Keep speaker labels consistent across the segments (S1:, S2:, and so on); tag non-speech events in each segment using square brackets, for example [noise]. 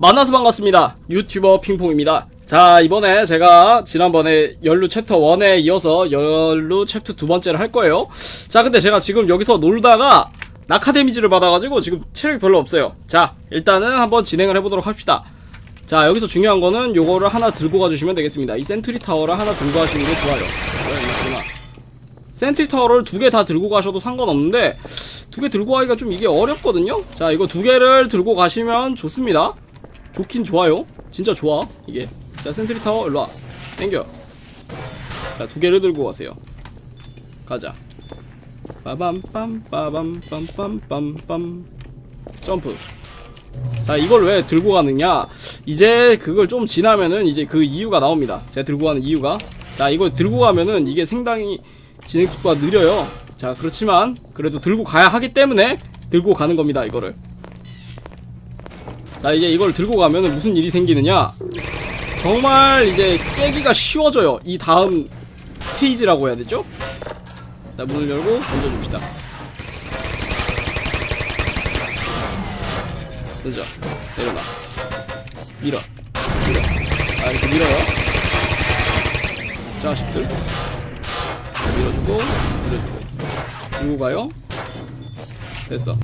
S1: 만나서 반갑습니다. 유튜버 핑퐁입니다. 자, 이번에 제가 지난번에 연루 챕터 1에 이어서 연루 챕터 두 번째를 할 거예요. 자, 근데 제가 지금 여기서 놀다가 낙하 데미지를 받아가지고 지금 체력이 별로 없어요. 자, 일단은 한번 진행을 해보도록 합시다. 자, 여기서 중요한 거는 요거를 하나 들고 가주시면 되겠습니다. 이 센트리 타워를 하나 들고 가시는 게 좋아요. 네. 센트리 타워를 두 개 다 들고 가셔도 상관없는데 두 개 들고 가기가 좀 이게 어렵거든요 자 이거 두 개를 들고 가시면 좋습니다 좋긴 좋아요. 진짜 좋아. 이게. 자 센트리 타워 일로와. 땡겨. 자두 개를 들고 가세요. 가자. 빠밤빰 빠밤 빰빰빰빰. 점프. 자 이걸 왜 들고 가느냐? 이제 그걸 좀 지나면은 이제 그 이유가 나옵니다. 제가 들고 가는 이유가. 자 이걸 들고 가면은 이게 상당히 진행 속도가 느려요. 자 그렇지만 그래도 들고 가야 하기 때문에 들고 가는 겁니다 이거를 자 이제 이걸 들고 가면은 무슨 일이 생기느냐? 정말 이제 깨기가 쉬워져요. 이 다음 스테이지라고 해야 되죠? 자 문을 열고 던져줍시다. 던져. 내려놔. 밀어. 밀어. 아 이렇게 밀어요? 자식들. 밀어주고 밀어주고. 들고 가요 됐어.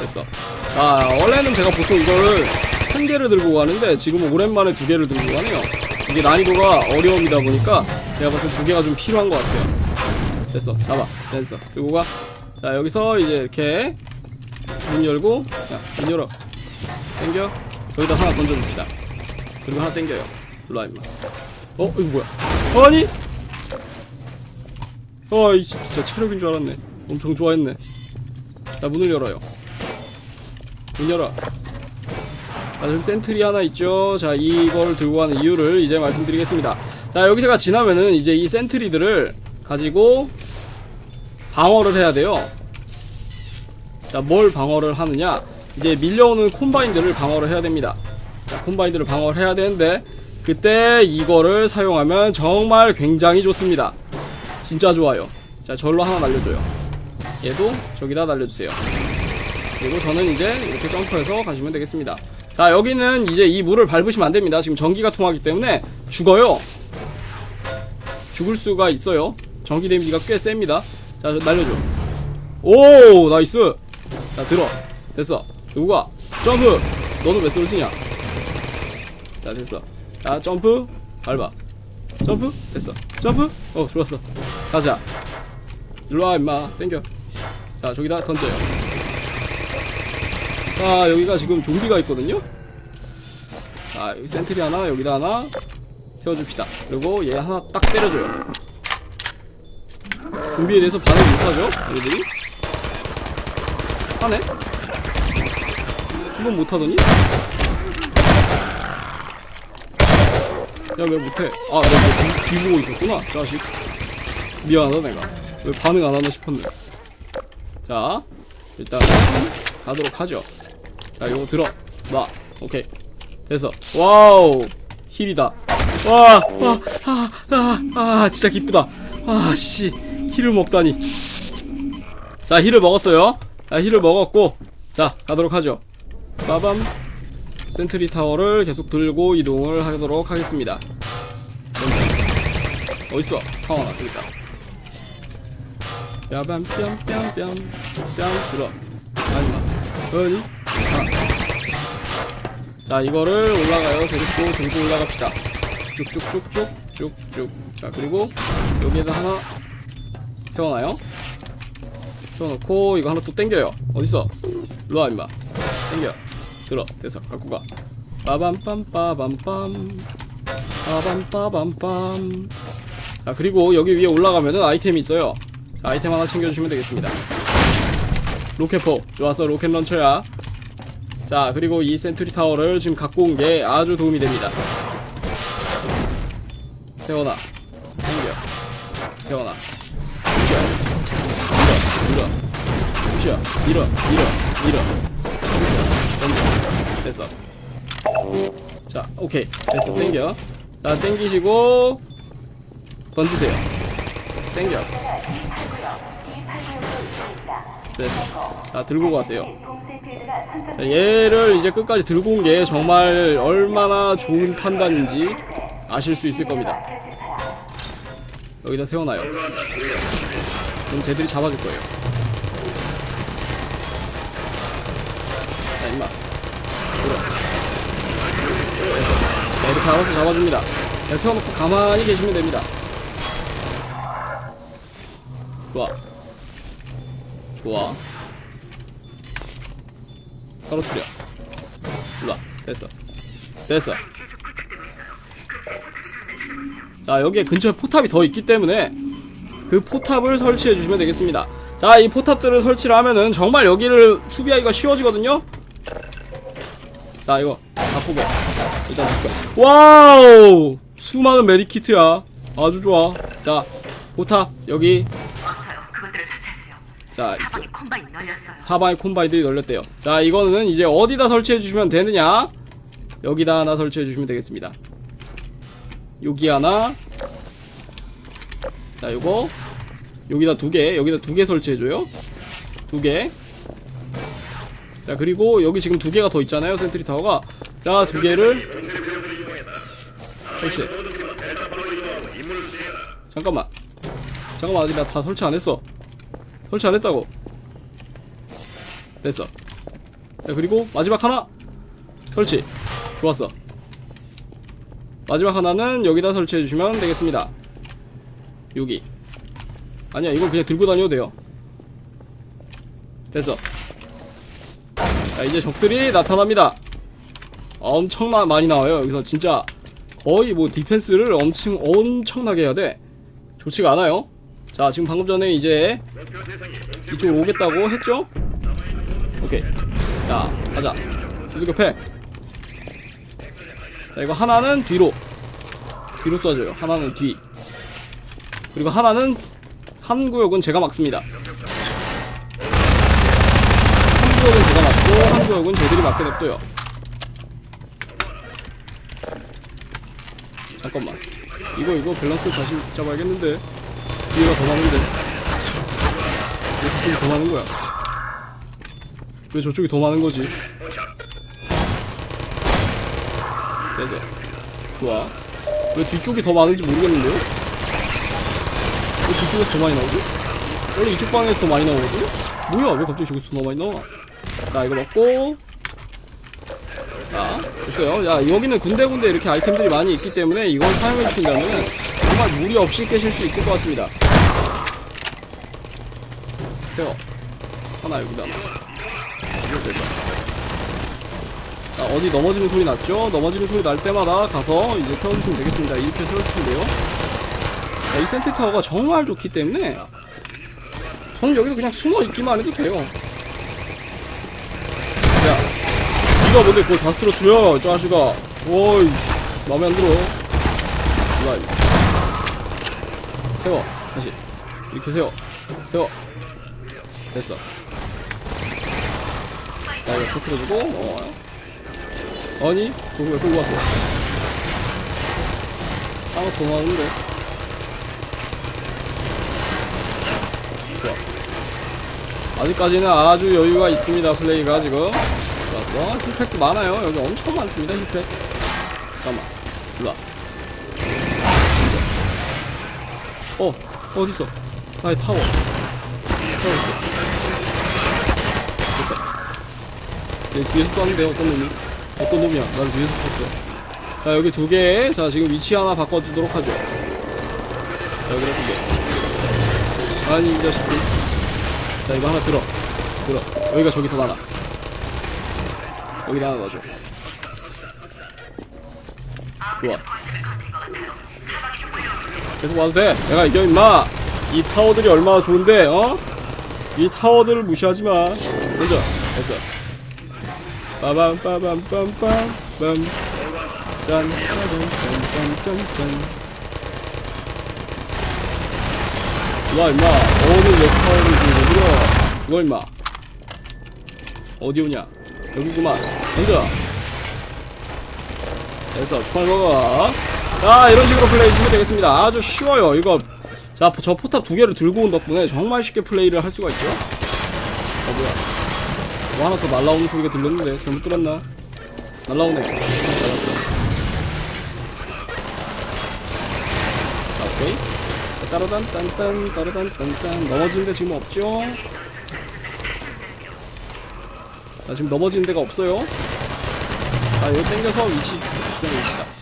S1: 됐어. 아 원래는 제가 보통 이걸 한 개를 들고 가는데 지금은 오랜만에 두 개를 들고 가네요. 이게 난이도가 어려움이다 보니까 제가 봤을 때 두 개가 좀 필요한 것 같아요. 됐어. 잡아. 됐어. 들고 가자 여기서 이제 이렇게 문 열고 야문 열어. 땡겨. 여기다 하나 던져줍시다. 그리고 하나 땡겨요. 일로와 임마. 어 이거 뭐야? 아니! 아, 이 진짜 체력인 줄 알았네. 엄청 좋아했네. 자, 문을 열어요. 문 열어. 자, 여기 센트리 하나 있죠. 자, 이걸 들고 가는 이유를 이제 말씀드리겠습니다. 자, 여기 제가 지나면은 이제 이 센트리들을 가지고 방어를 해야 돼요. 자, 뭘 방어를 하느냐? 이제 밀려오는 콤바인들을 방어를 해야 됩니다. 자, 콤바인들을 방어를 해야 되는데 그때 이거를 사용하면 정말 굉장히 좋습니다. 진짜 좋아요. 자, 절로 하나 날려줘요. 얘도 저기다 날려주세요. 그리고 저는 이제 이렇게 점프해서 가시면 되겠습니다. 자, 여기는 이제 이 물을 밟으시면 안 됩니다. 지금 전기가 통하기 때문에 죽어요. 죽을 수가 있어요. 전기 데미지가 꽤 셉니다. 자, 날려줘. 오, 나이스. 자, 들어. 됐어. 누가 점프. 너는 왜 쓰러지냐? 자, 됐어. 자, 점프. 밟아. 점프 됐어 점프 어 좋았어 가자 일로와 임마 땡겨 자 저기다 던져요. 자 여기가 지금 좀비가 있거든요? 자 여기 센트리 하나 여기다 하나 세워줍시다. 그리고 얘 하나 딱 때려줘요. 좀비에 대해서 반응 못하죠 얘들이? 하네? 이건 못하더니? 야 왜 못해? 아 내가 뒤 보고 있었구나 자식. 미안하다 내가. 왜 반응 안 하나 싶었네 자 일단 가도록 하죠. 자 이거 들어. 놔 오케이. 됐어. 와우 힐이다. 와와아아 진짜 기쁘다. 아씨 힐을 먹다니. 자 힐을 먹었어요. 자 힐을 먹었고 자 가도록 하죠. 빠밤. 센트리 타워를 계속 들고 이동을 하도록 하겠습니다. 어딨어? 타워 있다. 뺨 뺨 뺨뺨 뺨 들어. 아니마. 어디? 자 이거를 올라가요. 계속 들고 올라갑시다. 쭉쭉쭉쭉 쭉쭉. 자 그리고 여기에다 하나 세워놔요. 세워놓고 이거 하나 또 땡겨요. 어딨어? 일로와 임마. 땡겨. 들어 됐어 갖고 가 빠밤빰 빠밤빰 빠밤 빠밤빰 자 그리고 여기 위에 올라가면은 아이템이 있어요 자 아이템 하나 챙겨주시면 되겠습니다. 로켓포. 좋았어 로켓 런처야. 자 그리고 이 센트리 타워를 지금 갖고 온 게 아주 도움이 됩니다. 세워놔 당겨. 세워놔 부셔 밀어. 밀어. 부셔 밀어. 밀어. 밀어. 던져. 됐어. 자 오케이. 됐어. 땡겨. 자 땡기시고 던지세요. 땡겨 됐어. 자, 들고 가세요. 자, 얘를 이제 끝까지 들고 온 게 정말 얼마나 좋은 판단인지 아실 수 있을 겁니다. 여기다 세워놔요. 그럼 쟤들이 잡아줄 거예요. 자, 임마. 자, 이렇게 알아서 잡아줍니다. 자, 세워놓고 가만히 계시면 됩니다. 좋아. 좋아. 떨어뜨려. 일로와. 됐어. 됐어. 자, 여기에 근처에 포탑이 더 있기 때문에 그 포탑을 설치해 주시면 되겠습니다. 자, 이 포탑들을 설치를 하면은 정말 여기를 수비하기가 쉬워지거든요? 자, 이거 바꾸게. 일단 바꿔. 와우! 수많은 메디키트야. 아주 좋아. 자, 포탑, 여기. 자, 있어.
S2: 사방에 콤바인 널렸어요.
S1: 사방에 콤바이들이 널렸대요. 자, 이거는 이제 어디다 설치해 주시면 되느냐? 여기다 하나 설치해 주시면 되겠습니다. 여기 하나. 자, 요거. 여기다 두 개, 여기다 두 개 설치해 줘요. 두 개. 자, 그리고 여기 지금 두 개가 더 있잖아요. 센트리 타워가. 자, 두 개를 설치. 잠깐만. 잠깐만, 아직 나 다 설치 안 했어. 설치 안 했다고. 됐어. 자, 그리고 마지막 하나 설치. 좋았어. 마지막 하나는 여기다 설치해 주시면 되겠습니다. 여기. 아니야, 이건 그냥 들고 다녀도 돼요. 됐어. 자, 이제 적들이 나타납니다. 엄청나 많이 나와요. 여기서 진짜 거의 뭐 디펜스를 엄청 엄청나게 해야 돼. 좋지가 않아요. 자, 지금 방금 전에 이제 이쪽으로 오겠다고 했죠? 오케이. 자, 가자. 두둑협해. 자, 이거 하나는 뒤로. 뒤로 쏴줘요. 하나는 뒤. 그리고 하나는 한 구역은 제가 막습니다. 한 구역은 제가 막고 한 구역은 저들이 막게 냅둬요. 잠깐만. 이거 이거 밸런스 다시 잡아야겠는데. 뒤에가 더 많은데. 왜 저쪽이 더 많은 거야? 왜 저쪽이 더 많은 거지? 됐어. 좋아. 왜 뒤쪽이 더 많은지 모르겠는데요? 왜 뒤쪽에서 더 많이 나오지? 원래 이쪽 방에서 더 많이 나오거든? 뭐야? 왜 갑자기 저기서 더 많이 나와? 자, 이거 먹고. 자, 됐어요. 야, 여기는 군데군데 이렇게 아이템들이 많이 있기 때문에 이걸 사용해 주신다면 정말 무리 없이 깨실 수 있을 것 같습니다. 세워. 하나 여기다. 자, 어디 넘어지는 소리 났죠? 넘어지는 소리 날 때마다 가서 이제 세워주시면 되겠습니다. 이렇게 세워주시면 돼요. 자, 이 센터 타워가 정말 좋기 때문에 저는 여기서 그냥 숨어 있기만 해도 돼요. 야, 니가 뭔데 그걸 다 쓰러뜨려, 이 자식아. 오이, 마음에 안 들어. 이거. 세워, 다시. 이렇게 세워. 세워. 됐어. 자, 이거 터뜨려주고, 어. 아니, 그거 왜 끌고 왔어? 더 나오는데. 좋아. 아직까지는 아주 여유가 있습니다, 플레이가 지금. 좋았어. 힐팩도 많아요. 여기 엄청 많습니다, 힐팩. 잠깐만. 일로와. 어, 어딨어? 나의 있어. 됐어. 얘 뒤에서 쐈는데, 어떤 놈이? 어떤 놈이야? 난 뒤에서 쐈어. 자, 여기 두 개. 자, 지금 위치 하나 바꿔주도록 하죠. 자, 여기다 두 개. 아니, 이 자식들. 자, 이거 하나 들어. 들어. 여기가 저기 더 많아. 여기다 하나 넣어줘. 좋아. 계속 와도 돼. 내가 이겨, 임마. 이 타워들이 얼마나 좋은데, 어? 이 타워들을 무시하지 마. 먼저. 됐어. 빠밤, 빠밤, 빰, 빰, 빰. 짠, 빠밤, 짠, 짠, 짠, 짠. 와, 임마. 어느 왜 타워를 오냐? 죽어, 임마. 어디 오냐? 여기구만. 던져. 됐어. 총알 먹어. 자, 이런 식으로 플레이 해주시면 되겠습니다. 아주 쉬워요. 이거. 자, 저 포탑 두 개를 들고 온 덕분에 정말 쉽게 플레이를 할 수가 있죠. 어 뭐야. 뭐 하나 더 날라오는 소리가 들렸는데. 잘못 들었나? 날라오네. 자, 오케이. 자, 따라단 딴딴 따라단 딴딴. 넘어지는 데 지금 없죠? 자 지금 넘어지는 데가 없어요. 자 여기 당겨서 위치 수정해봅시다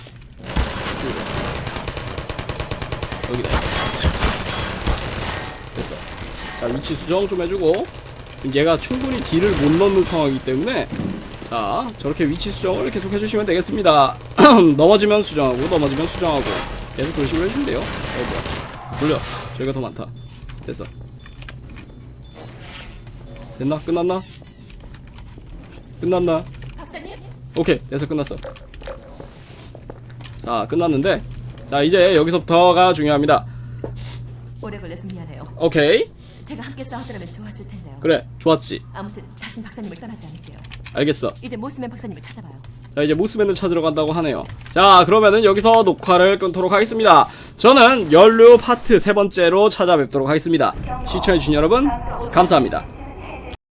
S1: 여기다. 됐어. 자 위치 수정 좀 해주고. 얘가 충분히 딜을 못 넣는 상황이기 때문에 자 저렇게 위치 수정을 계속 해주시면 되겠습니다. [clears throat] 넘어지면 수정하고 넘어지면 수정하고. 계속 그런 식으로 해주면 돼요. 어 뭐야. 돌려. 저희가 더 많다. 됐어. 됐나? 끝났나? 끝났나? 오케이. 됐어. 끝났어. 자 끝났는데 자 이제 여기서부터가 중요합니다
S2: 오래 걸려서 미안해요.
S1: 오케이
S2: 제가 함께 싸웠더라면 좋았을 텐데요.
S1: 그래 좋았지
S2: 아무튼 다신 박사님을 떠나지 않을게요.
S1: 알겠어
S2: 이제 모스맨 박사님을 찾아봐요.
S1: 자 이제 모스맨을 찾으러 간다고 하네요 자 그러면은 여기서 녹화를 끊도록 하겠습니다 저는 연료 파트 세 번째로 찾아뵙도록 하겠습니다 시청해주신 여러분 감사합니다